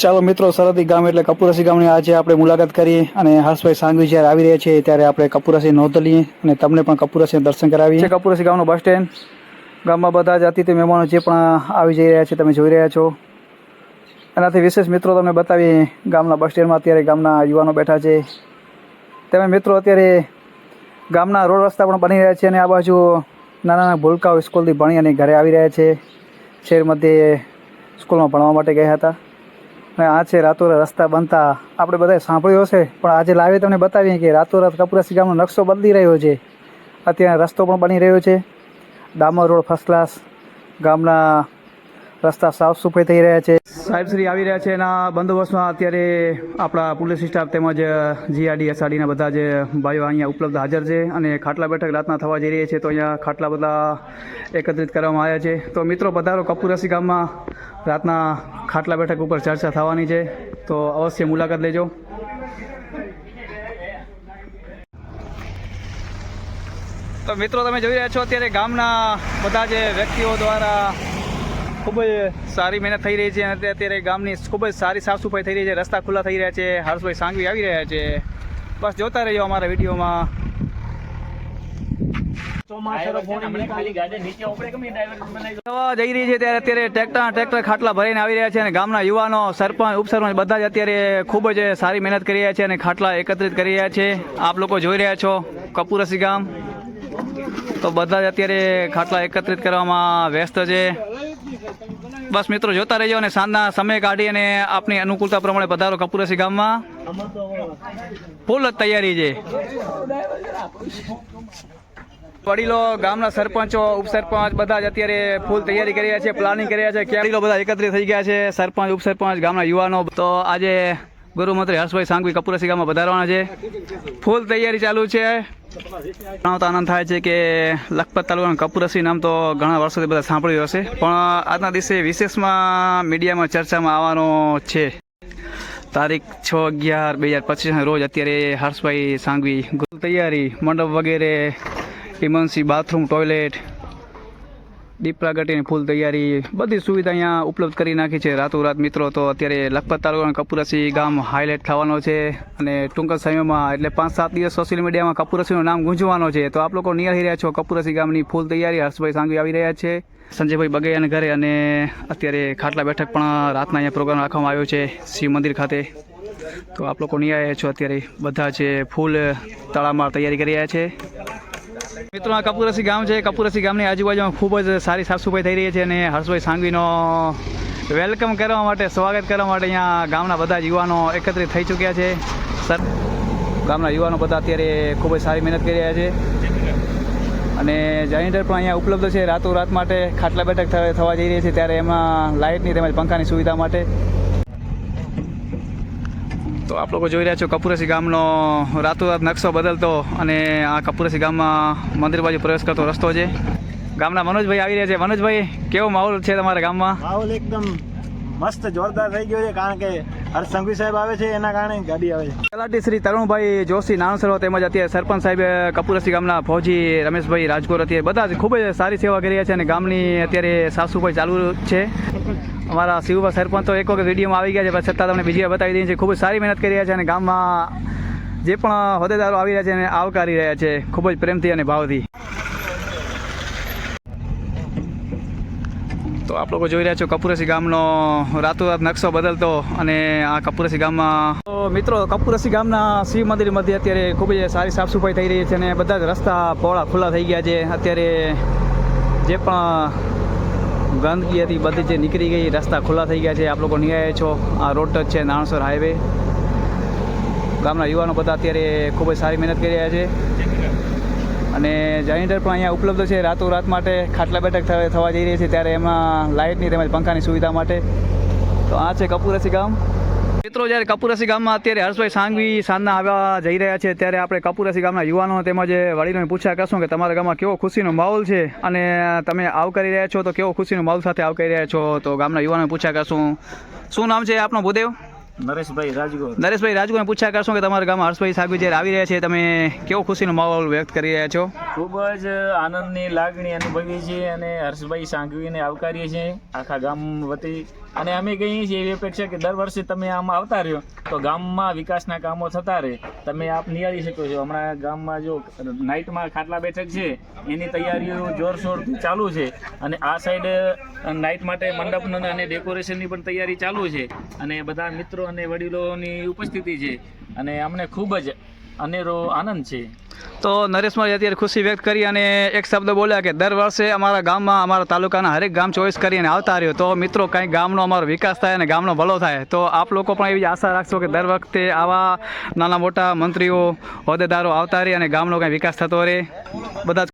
ચાલો મિત્રો, સરહદી ગામ એટલે કપુરસી ગામની આજે આપણે મુલાકાત કરીએ અને હર્ષભાઈ સાંગવી જ્યારે આવી રહ્યા છે ત્યારે આપણે કપુરસી નોંધ લઈએ અને તમને પણ કપુરસી દર્શન કરાવીએ. કપુરસી ગામનું બસ સ્ટેન્ડ, ગામમાં બધા જ અતિથિ મહેમાનો જે પણ આવી જઈ રહ્યા છે તમે જોઈ રહ્યા છો. એનાથી વિશેષ મિત્રો તમને બતાવીએ, ગામના બસ સ્ટેન્ડમાં અત્યારે ગામના યુવાનો બેઠા છે. તમે મિત્રો અત્યારે ગામના રોડ રસ્તા પણ બની રહ્યા છે અને આ બાજુ નાના નાના ભૂલકાઓ સ્કૂલથી ભણી અને ઘરે આવી રહ્યા છે. શહેર મધ્યે સ્કૂલમાં ભણવા માટે ગયા હતા. અને આ છે રાતોરાત રસ્તા બનતા. આપણે બધાએ સાંભળ્યું હશે, પણ આજે લાવે તમને બતાવીએ કે રાતોરાત કપુરાસી ગામનો નકશો બદલી રહ્યો છે. અત્યારે રસ્તો પણ બની રહ્યો છે. ડામર રોડ ફર્સ્ટ ક્લાસ. ગામના રસ્તા સાફ સફાઈ થઈ રહ્યા છે. સાહેબ, શ્રી આવી રહ્યા છે એના બંદોબસ્તમાં અત્યારે આપણા પોલીસ સ્ટાફ તેમજ જીઆરડી એસઆરડીના બધા જે ભાઈઓ અહીંયા ઉપલબ્ધ હાજર છે અને ખાટલા બેઠક રાતના થવા જઈ રહી છે તો અહીંયા ખાટલા બધા એકત્રિત કરવામાં આવ્યા છે. તો મિત્રો, પધારો કપુરસી ગામમાં રાતના ખાટલા બેઠક ઉપર ચર્ચા થવાની છે. તો અવશ્ય મુલાકાત લેજો. તો મિત્રો, તમે જોઈ રહ્યા છો અત્યારે ગામના બધા જે વ્યક્તિઓ દ્વારા ખૂબ જ સારી મહેનત થઈ રહી છે અને અત્યારે ગામની ખૂબ જ સારી સાફ સફાઈ થઈ રહી છે રસ્તા ખુલ્લા થઈ રહ્યા છે હર્ષભાઈ સાંગવી આવી રહ્યા છે. બસ જોતા રહેજો અમારા વિડીયોમાં. જઈ રહી છે ત્યારે અત્યારે ટ્રેક્ટર ટ્રેક્ટર ખાટલા ભરીને આવી રહ્યા છે અને ગામના યુવાનો સરપંચ ઉપસરપંચ બધા જ અત્યારે ખૂબ જ સારી મહેનત કરી રહ્યા છે અને ખાટલા એકત્રિત કરી રહ્યા છે. આપ લોકો જોઈ રહ્યા છો કપૂરસી ગામ. તો બધા જ અત્યારે ખાટલા એકત્રિત કરવામાં વ્યસ્ત છે. બસ મિત્રો, જોતા રહેજો અને સાંજના સમય કાઢી અને આપની અનુકૂળતા પ્રમાણે પધારો કપુરસી ગામમાં. ફૂલ જ તૈયારી છે. વડીલો, ગામના સરપંચો, ઉપસરપંચ બધા જ અત્યારે ફૂલ તૈયારી કરી રહ્યા છે, પ્લાનિંગ કરી રહ્યા છે. વડીલો બધા એકત્રિત થઈ ગયા છે, સરપંચ, ઉપસરપંચ, ગામના યુવાનો. તો આજે ગૃહમંત્રી હર્ષભાઈ સાંગવી કપુરસી ગામમાં વધારવાના છે. ફૂલ તૈયારી ચાલુ છે. જણાવતા આનંદ થાય છે કે લખપત તાલુકાનું કપુરસી નામ તો ઘણા વર્ષોથી બધા સાંભળ્યું હશે, પણ આજના દિવસે વિશેષમાં મીડિયામાં ચર્ચામાં આવવાનો છે. તારીખ છ અગિયાર બે હજાર પચીસના રોજ અત્યારે હર્ષભાઈ સાંગવી ગુરુ તૈયારી, મંડપ વગેરે ઇમરજન્સી બાથરૂમ, ટોયલેટ દીપ પ્રાગટ્યની ફૂલ તૈયારી, બધી સુવિધા અહીંયા ઉપલબ્ધ કરી નાખી છે. રાતોરાત મિત્રો, તો અત્યારે લખપત તાલુકાના કપૂરસી ગામ હાઇલાઇટ થવાનો છે અને ટૂંક સમયમાં, એટલે પાંચ સાત દિવસ સોશિયલ મીડિયામાં કપુરસીનું નામ ગુંજવાનો છે. તો આપ લોકો નિહાળી રહ્યા છો કપૂરસી ગામની ફૂલ તૈયારી. હર્ષભાઈ સાંગવી આવી રહ્યા છે. સંજયભાઈ બગૈયાના ઘરે અને અત્યારે ખાટલા બેઠક પણ રાતના અહીંયા પ્રોગ્રામ રાખવામાં આવ્યો છે શિવ મંદિર ખાતે. તો આપ લોકો નિહાળી છો. અત્યારે બધા છે ફૂલ તળામાં તૈયારી કરી રહ્યા છે. મિત્રો, આ કપુરસી ગામ છે. કપુરસી ગામની આજુબાજુમાં ખૂબ જ સારી સાફસફાઈ થઈ રહી છે અને હર્ષભાઈ સાંગવીનો વેલકમ કરવા માટે, સ્વાગત કરવા માટે અહીંયા ગામના બધા યુવાનો એકત્રિત થઈ ચૂક્યા છે. સર, ગામના યુવાનો બધા અત્યારે ખૂબ જ સારી મહેનત કરી રહ્યા છે. અને જનરેટર પણ અહીંયા ઉપલબ્ધ છે. રાતોરાત માટે ખાટલા બેઠક થવા જઈ રહી છે. ત્યારે એમાં લાઇટની તેમજ પંખાની સુવિધા માટે તો આપ લોકો જોઈ રહ્યા છો કપુરસી ગામનો રાતોરાત નકશો બદલતો અને આ કપુરસી ગામમાં મંદિર બાજુ પ્રવેશ કરતો રસ્તો છે. ગામના મનોજભાઈ આવી રહ્યા છે. મનોજભાઈ, કેવો માહોલ છે તમારા ગામમાં? માહોલ એકદમ મસ્ત જોરદાર થઈ ગયો છે કારણ કે હર્ષ સંઘવી સાહેબ આવે છે, એના કારણે ગાડી આવે છે. તલાટી શ્રી તરુણભાઈ જોશી નાનસરો તેમજ અત્યારે સરપંચ સાહેબ કપૂરસી ગામના ફૌજી રમેશભાઈ રાજગોર અત્યારે બધા જ ખૂબ જ સારી સેવા કરી રહ્યા છે અને ગામની અત્યારે સાસુભાઈ ચાલુ છે. અમારા શિવભાઈ સરપંચ એક વખત વિડીયોમાં આવી ગયા છે, પણ છતાં તમને બીજી વાર બતાવી દઈએ છીએ. ખૂબ જ સારી મહેનત કરી રહ્યા છે અને ગામમાં જે પણ હોદ્દેદારો આવી રહ્યા છે એને આવકારી રહ્યા છે, ખૂબ જ પ્રેમથી અને ભાવથી. તો આપ લોકો જોઈ રહ્યા છો કપુરસી ગામનો રાતોરાત નકશો બદલતો અને આ કપુરસી ગામમાં તો મિત્રો, કપુરસી ગામના શિવ મંદિર મધ્ય અત્યારે ખૂબ જ સારી સાફ સફાઈ થઈ રહી છે અને બધા જ રસ્તા પહોળા ખુલ્લા થઈ ગયા છે. અત્યારે જે પણ ગંદકી હતી બધી જે નીકળી ગઈ, રસ્તા ખુલ્લા થઈ ગયા છે. આપ લોકો નિહાળે છો. આ રોડ ટચ છે નાણસર હાઈવે. ગામના યુવાનો બધા અત્યારે ખૂબ જ સારી મહેનત કરી રહ્યા છે. અને જનરેટર પણ અહીંયા ઉપલબ્ધ છે. રાતોરાત માટે ખાટલા બેઠક થવા જઈ રહી છે ત્યારે એમાં લાઇટની તેમજ પંખાની સુવિધા માટે. તો આ છે કપૂરસી ગામ. મિત્રો, જ્યારે કપૂરસી ગામમાં અત્યારે હર્ષભાઈ સાંગવી સાંજના આવ્યા જઈ રહ્યા છે, ત્યારે આપણે કપૂરસી ગામના યુવાનો તેમજ વડીલોને પૂછ્યા કરશું કે તમારા ગામમાં કેવો ખુશીનો માહોલ છે અને તમે આવકારી રહ્યા છો તો કેવો ખુશીનો માહોલ સાથે આવકારી રહ્યા છો? તો ગામના યુવાનોને પૂછ્યા કરશું. શું નામ છે આપનો? ભૂદેવ? નરેશભાઈ રાજગોર. નરેશભાઈ રાજગોર પૂછ્યા કરશો કે તમારા ગામમાં હર્ષભાઈ સાગવી જ્યારે આવી રહ્યા છે. તમે કેવો ખુશીનો માહોલ વ્યક્ત કરી રહ્યા છો? ખૂબ જ આનંદની લાગણી અનુભવી છે અને હર્ષભાઈ સાંઘવીને આવકારીએ છીએ. આખા ગામ વતી અને અમે કહીએ છીએ એવી અપેક્ષા કે દર વર્ષે તમે આમાં આવતા રહ્યો, તો ગામમાં વિકાસના કામો થતા રહે. તમે આપ નિહાળી શકો છો. હમણાં ગામમાં જો નાઇટમાં ખાટલા બેઠક છે, એની તૈયારીઓ જોરશોરથી ચાલુ છે. અને આ સાઈડ નાઇટ માટે મંડપનો અને ડેકોરેશનની પણ તૈયારી ચાલુ છે. અને બધા મિત્રો અને વડીલોની ઉપસ્થિતિ છે. અને અમને ખૂબ જ અનેરો આનંદ છે. તો નરેશભાઈ અત્યારે ખુશી વ્યક્ત કરી અને એક શબ્દ બોલ્યા કે દર વર્ષે અમારા ગામમાં, અમારા તાલુકાના હરેક ગામ ચોઈસ કરીને આવતા રહ્યો. તો મિત્રો કંઈક ગામનો અમારો વિકાસ થાય અને ગામનો ભલો થાય. તો આપ લોકો પણ એવી આશા રાખશો કે દર વખતે આવા નાના મોટા મંત્રીઓ, હોદ્દેદારો આવતા રહે અને ગામનો કંઈ વિકાસ થતો રહે. બધા જ